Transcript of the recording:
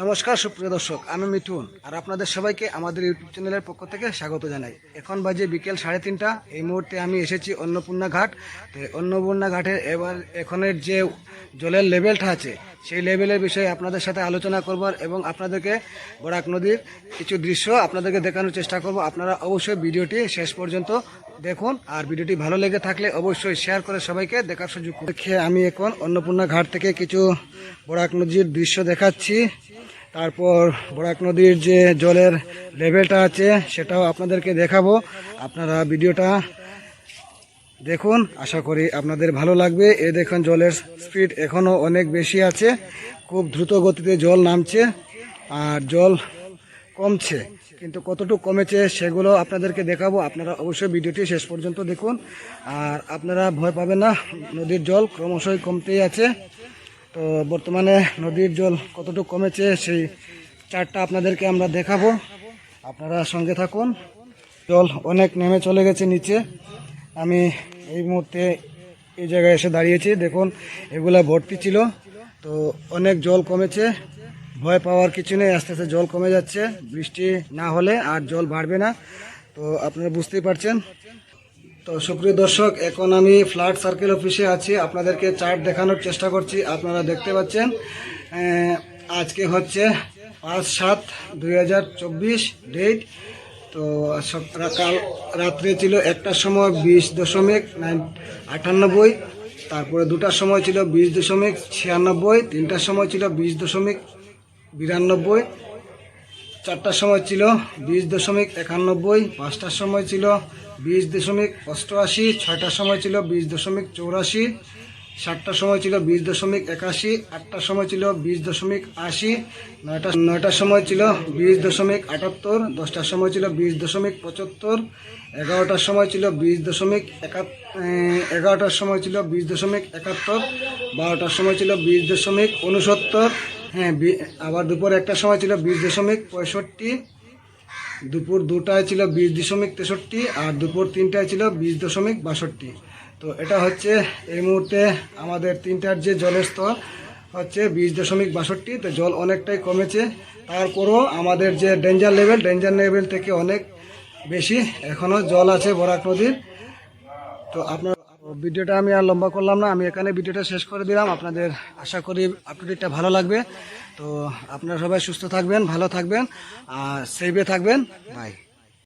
নমস্কার, সুপ্রিয় দর্শক, আমি মিথুন, আর আপনাদের সবাইকে আমাদের ইউটিউব চ্যানেলের পক্ষ থেকে স্বাগত জানাই। এখন বাজে বিকেল সাড়ে তিনটা, এই মুহূর্তে আমি এসেছি অন্নপূর্ণা ঘাট। তো অন্নপূর্ণা ঘাটের এবার এখনের যে জলের লেভেলটা আছে, সেই লেভেলের বিষয়ে আপনাদের সাথে আলোচনা করব এবং আপনাদেরকে বরাক নদীর কিছু দৃশ্য আপনাদেরকে দেখানোর চেষ্টা করব। আপনারা অবশ্যই ভিডিওটি শেষ পর্যন্ত দেখুন, আর ভিডিওটি ভালো লেগে থাকলে অবশ্যই শেয়ার করে সবাইকে। দেখার সুযোগ। দেখে আমি এখন অন্নপূর্ণা ঘাট থেকে কিছু বরাক নদীর দৃশ্য দেখাচ্ছি। তারপর বরাক নদীর যে জলের লেভেলটা আছে, সেটাও আপনাদেরকে দেখাবো। আপনারা ভিডিওটা দেখুন, আশা করি আপনাদের ভালো লাগবে। এ দেখুন, জলের স্পিড এখনও অনেক বেশি আছে। খুব দ্রুত গতিতে জল নামছে, আর জল কমছে, কিন্তু কতটুকু কমেছে সেগুলো আপনাদেরকে দেখাবো। আপনারা অবশ্যই ভিডিওটি শেষ পর্যন্ত দেখুন। আর আপনারা ভয় পাবেন না, নদীর জল ক্রমশই কমতেই আছে। তো বর্তমানে নদীর জল কতটুকু কমেছে সেই চারটা আপনাদেরকে আমরা দেখাবো। আপনারা সঙ্গে থাকুন। জল অনেক নেমে চলে গেছে নিচে। আমি এই মুহূর্তে এই জায়গায় এসে দাঁড়িয়েছি। দেখুন, এগুলা ভর্তি ছিল। তো অনেক জল কমেছে। ভয় পাওয়ার কিছু নেই, আস্তে আস্তে জল কমে যাচ্ছে, বৃষ্টি না হলে আর জল বাড়বে না। তো আপনারা বুঝতেই পারছেন। তো সুপ্রিয় দর্শক, এখন আমি ফ্ল্যাট সার্কেল অফিসে আছি। আপনাদেরকে চার্ট দেখানোর চেষ্টা করছি, আপনারা দেখতে পাচ্ছেন। আজকে হচ্ছে পাঁচ সাত দুই ডেট। তো কাল রাত্রে ছিল একটার সময় বিশ দশমিক নাইন আটানব্বই, তারপরে দুটার সময় ছিল বিশ দশমিক ছিয়ানব্বই, তিনটার সময় ছিল বিশ দশমিক বিরানব্বই চারটার সময় ছিল বিশ দশমিক একানব্বই পাঁচটার সময় ছিল বিশ দশমিক অষ্টআশি ছয়টার সময় ছিল বিশ দশমিক চৌরাশি সাতটার সময় ছিল বিশ দশমিক একাশি আটটার সময় ছিল বিশ দশমিক আশি নয়টা নয়টার সময় ছিল বিশ দশমিক আটাত্তর দশটার সময় ছিল বিশ দশমিক পঁচাত্তর এগারোটার সময় ছিল বিশ দশমিক এগারোটার সময় ছিল বিশ দশমিক একাত্তর বারোটার সময় ছিল বিশ দশমিক উনসত্তর হ্যাঁ আবার দুপুর একটার সময় ছিল বিশ দশমিক পঁয়ষট্টি, দুপুর দুটায় ছিল বিশ দশমিক তেষট্টি আর দুপুর তিনটায় ছিল বিশ দশমিক বাষট্টি। তো এটা হচ্ছে এই মুহূর্তে আমাদের তিনটার যে জলের স্তর হচ্ছে বিশ দশমিক বাষট্টি, তো জল অনেকটাই কমেছে। তারপরও আমাদের যে ডেঞ্জার লেভেল ডেঞ্জার লেভেল থেকে অনেক বেশি এখনও জল আছে বরাক নদীর। তো আপনার ভিডিওটা আমি আর লম্বা করলাম না, আমি এখানে ভিডিওটা শেষ করে দিলাম। আপনাদের আশা করি আপডেটটা ভালো লাগবে। তো আপনারা সবাই সুস্থ থাকবেন, ভালো থাকবেন, আর সেভে থাকবেন। বাই